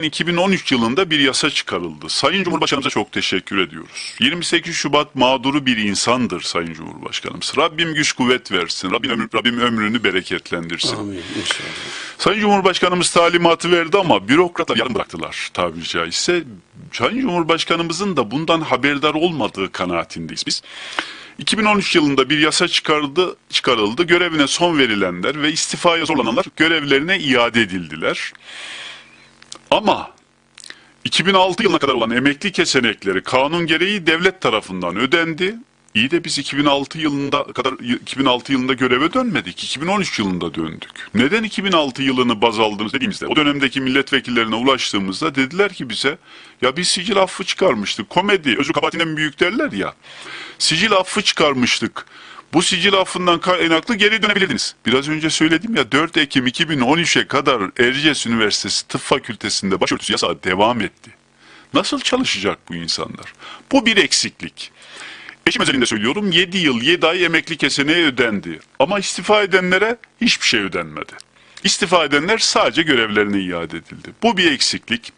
2013 yılında bir yasa çıkarıldı. Sayın Cumhurbaşkanımıza çok teşekkür ediyoruz. 28 Şubat mağduru bir insandır Sayın Cumhurbaşkanımız. Rabbim güç kuvvet versin. Rabbim, ömür, Rabbim ömrünü bereketlendirsin. Amin inşallah. Sayın Cumhurbaşkanımız talimatı verdi ama bürokratlar yarım bıraktılar tabiri caizse. Sayın Cumhurbaşkanımızın da bundan haberdar olmadığı kanaatindeyiz biz. 2013 yılında bir yasa çıkarıldı, çıkarıldı. Görevine son verilenler ve istifaya zorlananlar görevlerine iade edildiler. Ama 2006 yılına kadar olan emekli kesenekleri kanun gereği devlet tarafından ödendi. İyi de biz 2006 yılında kadar 2006 yılında göreve dönmedik. 2013 yılında döndük. Neden 2006 yılını baz aldınız dediğimizde o dönemdeki milletvekillerine ulaştığımızda dediler ki bize ya biz sicil affı çıkarmıştık. Komedi, özü kabahatinden büyük derler ya. Sicil affı çıkarmıştık. Bu sicil affından kaynaklı geri dönebilirdiniz. Biraz önce söyledim ya 4 Ekim 2013'e kadar Erciyes Üniversitesi Tıp Fakültesi'nde başörtüsü yasağı devam etti. Nasıl çalışacak bu insanlar? Bu bir eksiklik. Eşim özelinde söylüyorum 7 yıl 7 ay emekli keseneye ödendi. Ama istifa edenlere hiçbir şey ödenmedi. İstifa edenler sadece görevlerine iade edildi. Bu bir eksiklik.